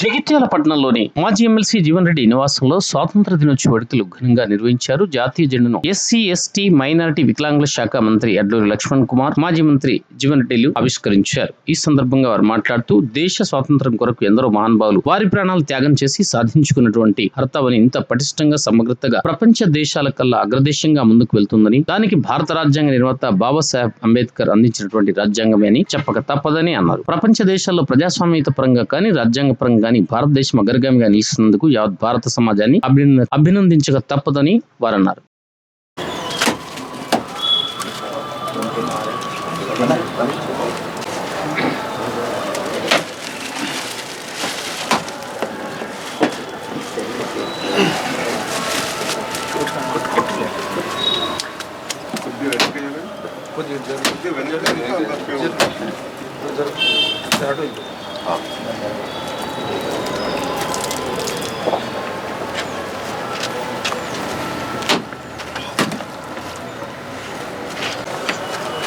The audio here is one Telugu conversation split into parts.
జగిత్యాల పట్టణంలోని మాజీ ఎమ్మెల్సీ జీవన్ రెడ్డి నివాసంలో స్వాతంత్ర దినోత్సవ వేడుకలు ఘనంగా నిర్వహించారు. జాతీయ జెండాను ఎస్సీ ఎస్టీ మైనారిటీ వికలాంగుల శాఖ మంత్రి అడ్లూరి లక్ష్మణ్ కుమార్ మాజీ మంత్రి జీవన్ రెడ్డిలు ఆవిష్కరించారు. ఈ సందర్భంగా వారు మాట్లాడుతూ దేశ స్వాతంత్ర్యం కొరకు ఎందరో మహానుభావులు వారి ప్రాణాలు త్యాగం చేసి సాధించుకున్నటువంటి హర్తావని ఇంత పటిష్టంగా సమగ్రతగా ప్రపంచ దేశాల కల్లా అగ్రదేశంగా ముందుకు వెళ్తుందని దానికి భారత రాజ్యాంగ నిర్మాత బాబాసాహెబ్ అంబేద్కర్ అందించినటువంటి రాజ్యాంగమే అని చెప్పక తప్పదని అన్నారు. ప్రపంచ దేశాల్లో ప్రజాస్వామ్యత పరంగా కానీ రాజ్యాంగ పరంగా కానీ భారతదేశం అగ్రగామిగా నిలుస్తున్నందుకు యావత్ భారత సమాజాన్ని అభినంద అభినందించక తప్పదని వారన్నారు.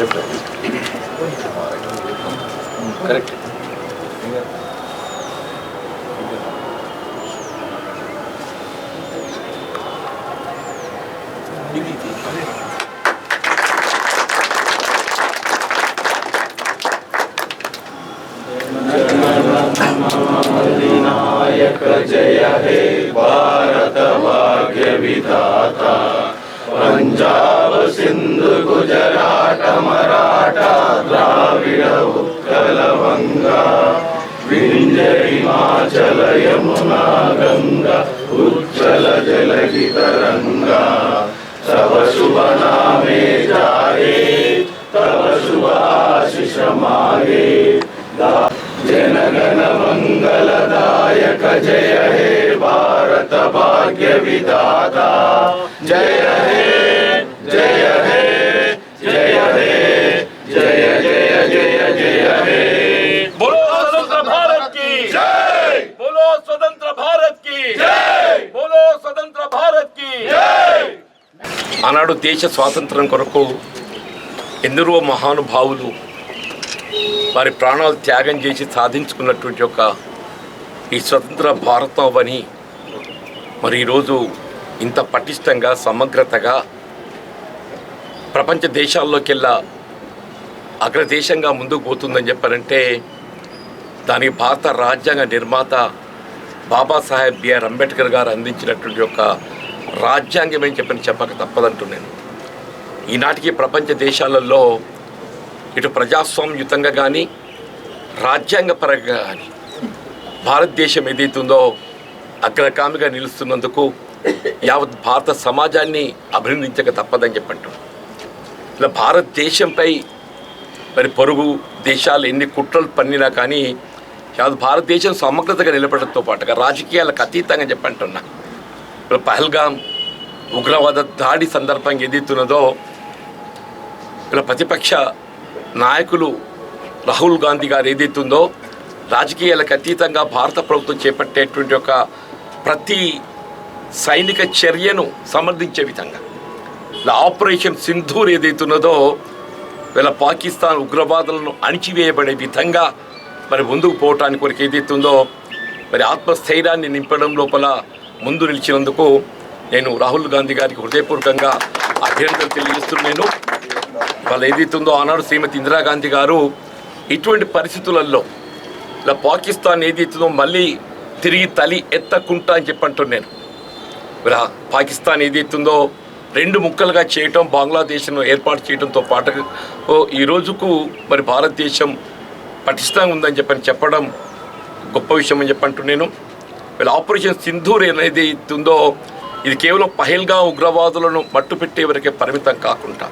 Left. Correct. बोलो स्वतंत्र भारत की నాయక జయ హే భారత భాగ్య విధాత జయ హే జయ హే జయ హే జయ జయ జయ జయ హే బోలో స్వతంత్ర భారత్ కీ జై బోలో స్వతంత్ర భారత్ కీ జై బోలో స్వతంత్ర భారత్ కీ జై ఆనాడు దేశ స్వాతంత్రం కొరకు ఎందరో మహానుభావులు వారి ప్రాణాలు త్యాగం చేసి సాధించుకున్నటువంటి ఒక ఈ స్వతంత్ర భారతం అని మరి ఈరోజు ఇంత పటిష్టంగా సమగ్రతగా ప్రపంచ దేశాల్లోకెల్లా అగ్రదేశంగా ముందుకు పోతుందని చెప్పారంటే దానికి భారత రాజ్యాంగ నిర్మాత బాబాసాహెబ్ బిఆర్ అంబేద్కర్ గారు అందించినటువంటి ఒక రాజ్యాంగం ఏం చెప్పని చెప్పక తప్పదంటున్నాను. ఈనాటికి ప్రపంచ దేశాలలో ఇటు ప్రజాస్వామ్యుతంగా కానీ రాజ్యాంగపరంగా కానీ భారతదేశం ఏదైతుందో అగ్రగామిగా నిలుస్తున్నందుకు యావత్ భారత సమాజాన్ని అభినందించక తప్పదని చెప్పంటాం ఇలా భారతదేశంపై మరి పొరుగు దేశాలు ఎన్ని కుట్రలు పన్నినా కానీ యావత్ భారతదేశం సమగ్రతగా నిలబడటంతో పాటుగా రాజకీయాలకు అతీతంగా చెప్పంటున్నా. ఇప్పుడు పహల్గాం ఉగ్రవాద దాడి సందర్భంగా ఏదైతున్నదో ఇలా ప్రతిపక్ష నాయకులు రాహుల్ గాంధీ గారు ఏదైతుందో రాజకీయాలకు అతీతంగా భారత ప్రభుత్వం చేపట్టేటువంటి ఒక ప్రతి సైనిక చర్యను సమర్థించే విధంగా. ఇలా ఆపరేషన్ సింధూర్ ఏదైతున్నదో వీళ్ళ పాకిస్తాన్ ఉగ్రవాదులను అణిచివేయబడే విధంగా మరి ముందుకు పోవటానికి కొరకు ఏదైతుందో మరి ఆత్మస్థైర్యాన్ని నింపడం లోపల ముందు నిలిచినందుకు నేను రాహుల్ గాంధీ గారికి హృదయపూర్వకంగా అభ్యర్థులు తెలియజేస్తున్నాను. వాళ్ళు ఏదైతుందో ఆనాడు శ్రీమతి ఇందిరాగాంధీ గారు ఇటువంటి పరిస్థితులలో ఇలా పాకిస్తాన్ ఏదైతుందో మళ్ళీ తిరిగి తలి ఎత్తకుంటా అని చెప్పంటున్నాను నేను. ఇలా పాకిస్తాన్ ఏదైతుందో రెండు ముక్కలుగా చేయటం బంగ్లాదేశ్ను ఏర్పాటు చేయడంతో పాటు ఈ రోజుకు మరి భారతదేశం పటిష్టంగా ఉందని చెప్పని చెప్పడం గొప్ప విషయం అని చెప్పంటున్నాను వీళ్ళ ఆపరేషన్ సింధూర్ అనేది ఉందో ఇది కేవలం పహల్గా ఉగ్రవాదులను మట్టుపెట్టే వరకే పరిమితం కాకుండా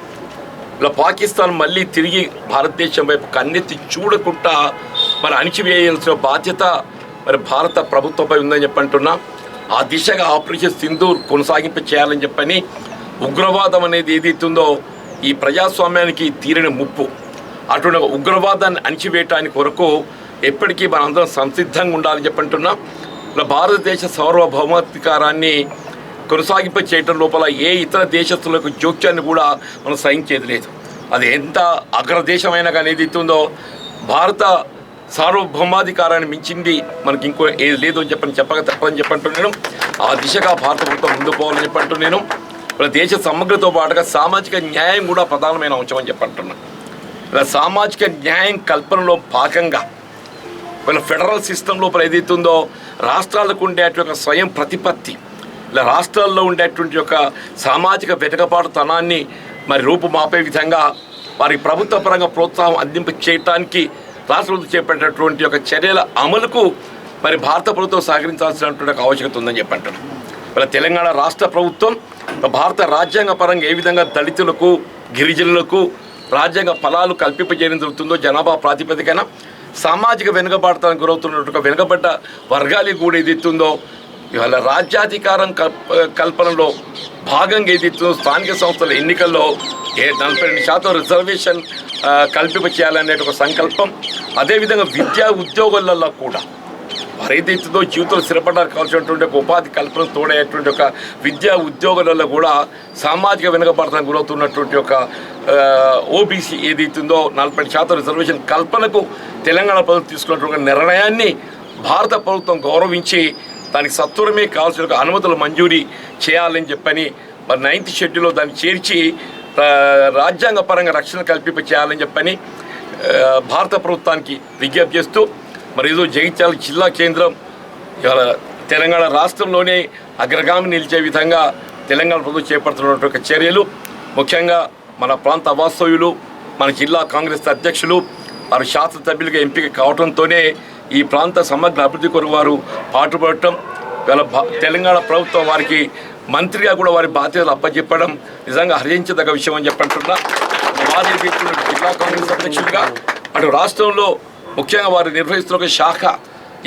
ఇలా పాకిస్తాన్ మళ్ళీ తిరిగి భారతదేశం వైపు కన్నెత్తి చూడకుండా మరి అణిచివేయాల్సిన బాధ్యత మరి భారత ప్రభుత్వంపై ఉందని చెప్పంటున్నా ఆ దిశగా ఆపరేషన్ సింధూర్ కొనసాగింపు చేయాలని చెప్పని ఉగ్రవాదం అనేది ఏదైతుందో ఈ ప్రజాస్వామ్యానికి తీరని ముప్పు. అటువంటి ఉగ్రవాదాన్ని అణిచివేయటానికి కొరకు ఎప్పటికీ మనందరం సంసిద్ధంగా ఉండాలని చెప్పంటున్నా భారతదేశ సార్వభౌమాధికారాన్ని కొనసాగింప చేయటం లోపల ఏ ఇతర దేశస్తులకు జోక్యాన్ని కూడా మనం సహించేది లేదు. అది ఎంత అగ్రదేశమైన కానీ ఏది ఇస్తుందో భారత సార్వభౌమాధికారాన్ని మించింది మనకి ఇంకో ఏది లేదు అని చెప్పని చెప్పక తప్పని చెప్పంటూ నేను ఆ దిశగా భారత ప్రభుత్వం ముందు పోవాలని చెప్పంటూ నేను మన దేశ సమగ్రతో పాటుగా సామాజిక న్యాయం కూడా ప్రధానమైన అంశం అని చెప్పంటున్నాను ఇలా సామాజిక న్యాయం కల్పనలో భాగంగా వీళ్ళ ఫెడరల్ సిస్టమ్ లోపల ఏదైతే ఉందో రాష్ట్రాలకు ఉండేటువంటి ఒక స్వయం ప్రతిపత్తి ఇలా రాష్ట్రాల్లో ఉండేటువంటి యొక్క సామాజిక వెనుకబాటుతనాన్ని మరి రూపుమాపే విధంగా వారికి ప్రభుత్వ పరంగా ప్రోత్సాహం అందింప చేయటానికి రాష్ట్ర ప్రభుత్వం చేపట్టినటువంటి ఒక చర్యల అమలుకు మరి భారత ప్రభుత్వం సహకరించాల్సినటువంటి ఒక ఆవశ్యకత ఉందని చెప్పంటారు. ఇలా తెలంగాణ రాష్ట్ర ప్రభుత్వం భారత రాజ్యాంగ పరంగా ఏ విధంగా దళితులకు గిరిజనులకు రాజ్యాంగ ఫలాలు కల్పింపజేయడం జరుగుతుందో జనాభా ప్రాతిపదికన సామాజిక వెనుకబాటుతానికి గురవుతున్నట్టు వెనుకబడ్డ వర్గాలకు కూడా ఏదైతుందో ఇవాళ రాజ్యాధికారం కల్ప కల్పనలో భాగంగా ఏదైతుందో స్థానిక సంస్థల ఎన్నికల్లో ఏ నలభై రెండు శాతం రిజర్వేషన్ కల్పింప చేయాలనే ఒక సంకల్పం. అదేవిధంగా విద్యా ఉద్యోగులలో కూడా వారైతే ఏదైతుందో జీవితంలో స్థిరపడడానికి కావాల్సినటువంటి ఒక ఉపాధి కల్పన తోడేటువంటి ఒక విద్యా ఉద్యోగులలో కూడా సామాజిక వెనుకబడతానికి గురవుతున్నటువంటి ఒక ఓబీసీ ఏదైతుందో నలభై శాతం రిజర్వేషన్ కల్పనకు తెలంగాణ ప్రభుత్వం తీసుకున్నటువంటి నిర్ణయాన్ని భారత ప్రభుత్వం గౌరవించి దానికి సత్వరమే కావాల్సిన ఒక అనుమతులు మంజూరీ చేయాలని చెప్పని మరి నైన్త్ షెడ్యూల్లో దాన్ని చేర్చి ఆ, రాజ్యాంగ పరంగా రక్షణ కల్పింప చేయాలని చెప్పని భారత ప్రభుత్వానికి విజ్ఞప్తి చేస్తూ మరి ఏదో జగిత్యాల జిల్లా కేంద్రం ఇవాళ తెలంగాణ రాష్ట్రంలోనే అగ్రగామి నిలిచే విధంగా తెలంగాణ ప్రభుత్వం చేపడుతున్నటువంటి చర్యలు. ముఖ్యంగా మన ప్రాంత వాస్తవ్యులు మన జిల్లా కాంగ్రెస్ అధ్యక్షులు వారు శాసనసభ్యులుగా ఎంపిక కావడంతోనే ఈ ప్రాంత సమగ్ర అభివృద్ధి కొరకు వారు పాటుపడటం. ఇవాళ తెలంగాణ ప్రభుత్వం వారికి మంత్రిగా కూడా వారి బాధ్యతలు అప్పచెప్పడం నిజంగా హరించదగ్గ విషయం అని చెప్పంటున్నా వారి జిల్లా కాంగ్రెస్ అధ్యక్షుడిగా అటు రాష్ట్రంలో ముఖ్యంగా వారు నిర్వహిస్తున్న ఒక శాఖ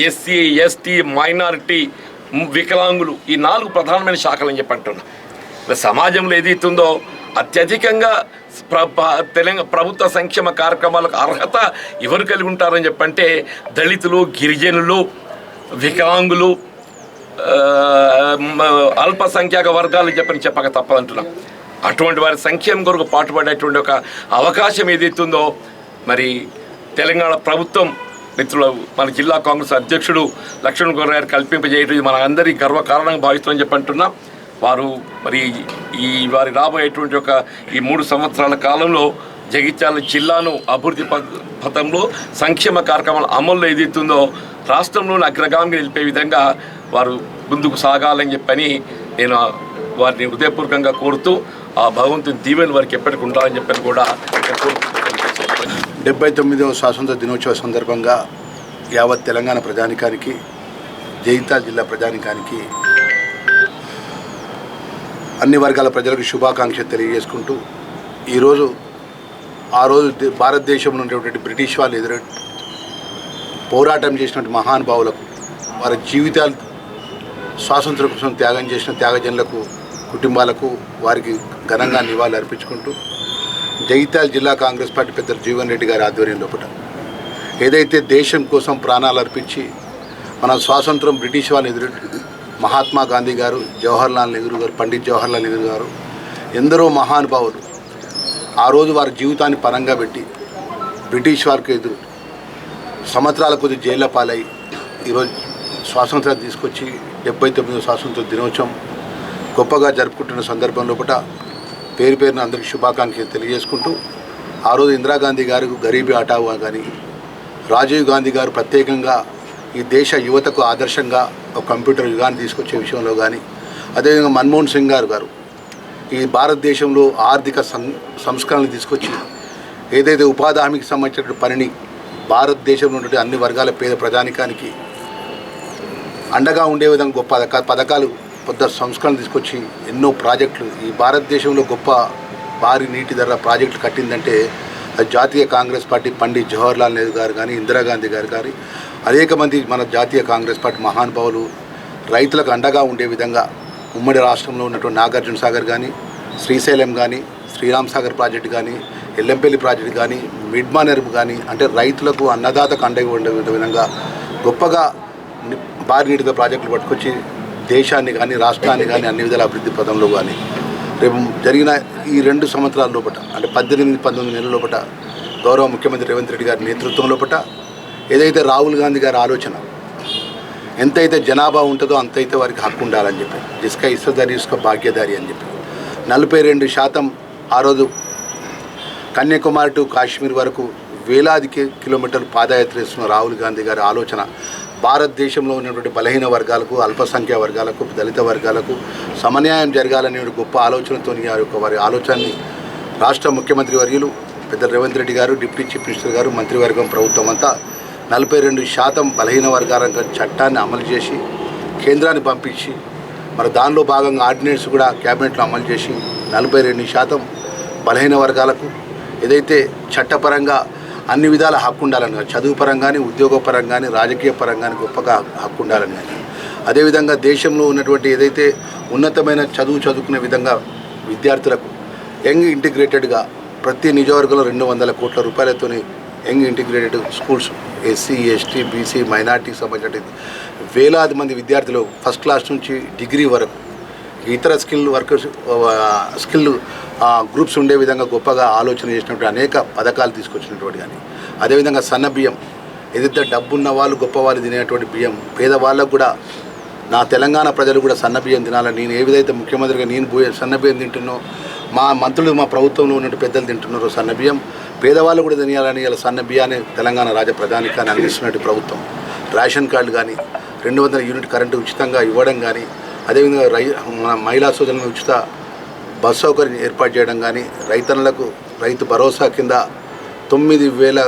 ఎస్సీ ఎస్టీ మైనారిటీ వికలాంగులు ఈ నాలుగు ప్రధానమైన శాఖలు అని చెప్పంటున్నా సమాజంలో ఏదైతుందో అత్యధికంగా ప్ర- తెలంగాణ ప్రభుత్వ సంక్షేమ కార్యక్రమాలకు అర్హత ఎవరు కలిగి ఉంటారని చెప్పంటే దళితులు గిరిజనులు వికలాంగులు అల్పసంఖ్యాక వర్గాలు చెప్పని చెప్పక తప్పదంటున్నాం. అటువంటి వారి సంక్షేమం కొరకు పాటుపడేటువంటి ఒక అవకాశం ఏదైతుందో మరి తెలంగాణ ప్రభుత్వం మిత్రులు మన జిల్లా కాంగ్రెస్ అధ్యక్షుడు లక్ష్మణ్ గౌర్ గారు కల్పింపజేయడం ఇది మన అందరి గర్వకారణంగా భావిస్తామని చెప్పి అంటున్నాం వారు మరి ఈ వారి రాబోయేటువంటి ఒక ఈ మూడు సంవత్సరాల కాలంలో జగిత్యాల జిల్లాను అభివృద్ధి పథ- పథంలో సంక్షేమ కార్యక్రమాల అమల్లో ఏదైతుందో రాష్ట్రంలోని అగ్రగామిగా నిలిపే విధంగా వారు ముందుకు సాగాలని చెప్పని నేను వారిని హృదయపూర్వకంగా కోరుతూ ఆ భగవంతుని దీవెన వారికి ఎప్పటికి ఉండాలని చెప్పని కూడా డెబ్బై తొమ్మిదవ స్వాతంత్ర దినోత్సవ సందర్భంగా యావత్ తెలంగాణ ప్రజానికానికి జైతాల్ జిల్లా ప్రజానికానికి అన్ని వర్గాల ప్రజలకు శుభాకాంక్షలు తెలియజేసుకుంటూ ఈరోజు ఆ రోజు భారతదేశంలో ఉండేటువంటి బ్రిటిష్ వాళ్ళు ఎదురు పోరాటం చేసినటువంటి మహానుభావులకు వారి జీవితాలు స్వాతంత్రం కోసం త్యాగం చేసిన త్యాగజనులకు కుటుంబాలకు వారికి ఘనంగా నివాళులు అర్పించుకుంటూ జగిత్యాల జిల్లా కాంగ్రెస్ పార్టీ పెద్దలు జీవన్ రెడ్డి గారి ఆధ్వర్యంలో ఒకట ఏదైతే దేశం కోసం ప్రాణాలు అర్పించి మన స్వాతంత్రం బ్రిటిష్ వాళ్ళని ఎదురు మహాత్మా గాంధీ గారు జవహర్లాల్ నెహ్రూ గారు పండిత్ జవహర్లాల్ నెహ్రూ గారు ఎందరో మహానుభావులు ఆ రోజు వారి జీవితాన్ని పరంగా పెట్టి బ్రిటిష్ వారికి ఎదురు సంవత్సరాల కొద్ది జైళ్ళ పాలై ఈరోజు స్వాతంత్రం తీసుకొచ్చి డెబ్బై తొమ్మిదో స్వాతంత్ర దినోత్సవం గొప్పగా జరుపుకుంటున్న సందర్భం లోపల పేరు పేరున అందరికీ శుభాకాంక్షలు తెలియజేసుకుంటూ ఆ రోజు ఇందిరాగాంధీ గారు గరీబీ హఠావా కానీ రాజీవ్ గాంధీ గారు ప్రత్యేకంగా ఈ దేశ యువతకు ఆదర్శంగా ఒక కంప్యూటర్ యుగాన్ని తీసుకొచ్చే విషయంలో కానీ అదేవిధంగా మన్మోహన్ సింగ్ గారు గారు ఈ భారతదేశంలో ఆర్థిక సం సంస్కరణలు తీసుకొచ్చి ఏదైతే ఉపాధి హామీకి సంబంధించిన పనిని భారతదేశంలో ఉన్నటువంటి అన్ని వర్గాల పేద ప్రజానికానికి అండగా ఉండే విధంగా గొప్ప పథకాలు పెద్ద సంస్కరణ తీసుకొచ్చి ఎన్నో ప్రాజెక్టులు. ఈ భారతదేశంలో గొప్ప భారీ నీటి ధర ప్రాజెక్టులు కట్టిందంటే జాతీయ కాంగ్రెస్ పార్టీ పండిత్ జవహర్లాల్ నెహ్రూ గారు కానీ ఇందిరాగాంధీ గారు కానీ అనేక మంది మన జాతీయ కాంగ్రెస్ పార్టీ మహానుభావులు రైతులకు అండగా ఉండే విధంగా ఉమ్మడి రాష్ట్రంలో ఉన్నటువంటి నాగార్జున సాగర్ కానీ శ్రీశైలం కానీ శ్రీరామ్ సాగర్ ప్రాజెక్టు కానీ ఎల్లంపల్లి ప్రాజెక్టు కానీ మిడ్మానెర్బ్ కానీ అంటే రైతులకు అన్నదాతకు అండగా ఉండే విధంగా గొప్పగా ని- ప్రాజెక్టులు పట్టుకొచ్చి దేశాన్ని కానీ రాష్ట్రాన్ని కానీ అన్ని విధాల అభివృద్ధి పదంలో కానీ రేపు జరిగిన ఈ రెండు సంవత్సరాల లోపల అంటే పద్దెనిమిది పంతొమ్మిది నెలల లోపల గౌరవ ముఖ్యమంత్రి రేవంత్ రెడ్డి గారి నేతృత్వం లోపల ఏదైతే రాహుల్ గాంధీ గారి ఆలోచన ఎంతైతే జనాభా ఉంటుందో అంతైతే వారికి హక్కు ఉండాలని చెప్పి జిస్క ఇస్తదారి ఇసుక భాగ్యదారి అని చెప్పి. నలభై రెండు శాతం ఆ రోజు కన్యాకుమారి టు కాశ్మీర్ వరకు వేలాది కిలోమీటర్లు పాదయాత్ర చేస్తున్న రాహుల్ గాంధీ గారి ఆలోచన భారతదేశంలో ఉన్నటువంటి బలహీన వర్గాలకు అల్పసంఖ్య వర్గాలకు దళిత వర్గాలకు సమన్యాయం జరగాలనే గొప్ప ఆలోచనతో ఆ యొక్క వారి ఆలోచనని రాష్ట్ర ముఖ్యమంత్రి వర్యులు పెద్ద రేవంత్ రెడ్డి గారు డిప్యూటీ చీఫ్ మినిస్టర్ గారు మంత్రివర్గం ప్రభుత్వం అంతా నలభై రెండు శాతం బలహీన వర్గాల చట్టాన్ని అమలు చేసి కేంద్రాన్ని పంపించి మరి దానిలో భాగంగా ఆర్డినెన్స్ కూడా క్యాబినెట్లో అమలు చేసి నలభై రెండు శాతం బలహీన వర్గాలకు ఏదైతే చట్టపరంగా అన్ని విధాల హక్కు ఉండాలని కానీ చదువు పరంగా ఉద్యోగ పరంగా కానీ రాజకీయ పరంగానే గొప్పగా హక్కు ఉండాలని కానీ అదేవిధంగా దేశంలో ఉన్నటువంటి ఏదైతే ఉన్నతమైన చదువు చదువుకునే విధంగా విద్యార్థులకు యంగ్ ఇంటిగ్రేటెడ్గా ప్రతి నియోజకవర్గంలో రెండు వందల కోట్ల రూపాయలతోని young integrated schools SC ST BC మైనార్టీకి సంబంధించిన వేలాది మంది విద్యార్థులు ఫస్ట్ క్లాస్ నుంచి డిగ్రీ వరకు ఇతర స్కిల్ వర్కర్స్ స్కిల్ గ్రూప్స్ ఉండే విధంగా గొప్పగా ఆలోచన చేసినటువంటి అనేక పథకాలు తీసుకొచ్చినటువంటి కానీ అదేవిధంగా సన్న బియ్యం ఏదైతే డబ్బున్న వాళ్ళు గొప్ప వాళ్ళు తినేటువంటి బియ్యం పేదవాళ్ళకు కూడా నా తెలంగాణ ప్రజలు కూడా సన్న బియ్యం తినాలని నేను ఏ విధైతే ముఖ్యమంత్రిగా నేను పోయే సన్న బియ్యం తింటున్నో మా మంత్రులు మా ప్రభుత్వంలో ఉన్నట్టు పెద్దలు తింటున్నారు సన్న బియ్యం పేదవాళ్ళు కూడా తినాలని ఇలా సన్న బియ్యాన్ని తెలంగాణ రాజ ప్రధానికి కానీ అందిస్తున్నట్టు ప్రభుత్వం. రేషన్ కార్డు కానీ రెండు వందల యూనిట్ కరెంటు ఉచితంగా ఇవ్వడం కానీ అదేవిధంగా రై మన మహిళా సోదరులను ఉచిత బస్ సౌకర్యం ఏర్పాటు చేయడం కానీ రైతన్నలకు రైతు భరోసా కింద తొమ్మిది వేల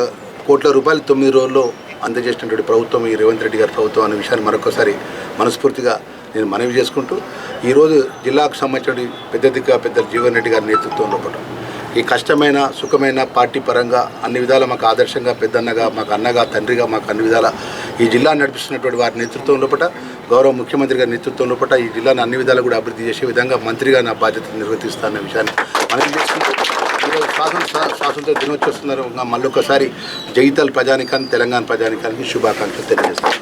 కోట్ల రూపాయలు తొమ్మిది రోజుల్లో అందజేసినటువంటి ప్రభుత్వం ఈ రేవంత్ రెడ్డి గారి ప్రభుత్వం అనే విషయాన్ని మరొకసారి మనస్ఫూర్తిగా నేను మనవి చేసుకుంటూ ఈరోజు జిల్లాకు సంబంధించిన పెద్ద దిగ్గా పెద్ద జీవన్ రెడ్డి గారి నేతృత్వంలో పాటు ఈ కష్టమైన సుఖమైన పార్టీ పరంగా అన్ని విధాల మాకు ఆదర్శంగా పెద్దన్నగా మాకు అన్నగా తండ్రిగా మాకు అన్ని విధాల ఈ జిల్లా నడిపిస్తున్నటువంటి వారి నేతృత్వంలో పట గౌరవ ముఖ్యమంత్రి గారి నేతృత్వంలో పట ఈ జిల్లాను అన్ని విధాలు కూడా అభివృద్ధి చేసే విధంగా మంత్రిగా నా బాధ్యత నిర్వర్తిస్తానన్న విషయాన్ని మనం చేసుకుంటూ ఈరోజు స్వాతంత్ర స్వాతంత్ర దినోత్సవ సందర్భంగా మళ్ళొకసారి జగితల్ ప్రజానికాన్ని తెలంగాణ ప్రజానికానికి శుభాకాంక్షలు తెలియజేస్తాను.